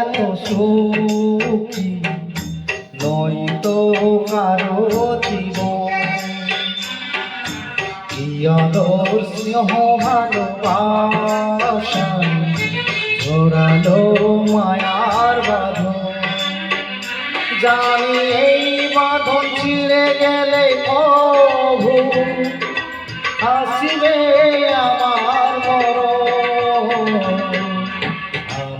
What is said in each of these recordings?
এত সুখী নয় তো কারও জীবন। ইয়াদর স্নেহ, ভালোবাসা, জোরালো মায়ার বাঁধন। জানি এই বাঁধন ছিঁড়ে গেলে প্রভু আসিবে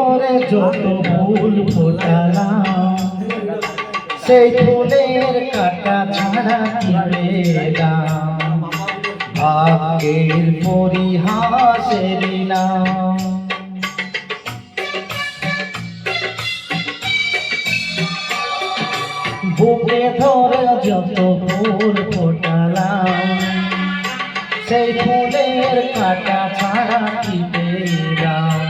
বুকে যত ফুল ফোটালাম, সেই ফুলের কাটা ছাড়া পেলাম ভাগ্যের পরিহাসের নাম বুকে ধরে যত ফুল ফোটালাম, সেই ফুলের কাটা ছাড়া কি পেলাম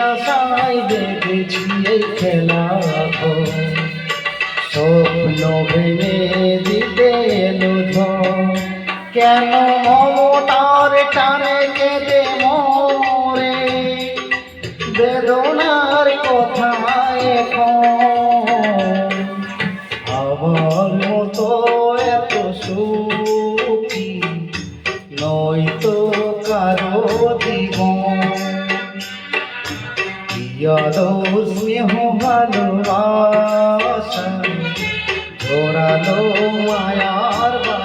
আশায় দেখেছি এই খেলা স্বপ্ন ভেঙে দিতে। কেন মমতার স্নেহ ভালোবাসা জোরালো মায়ার বাঁধন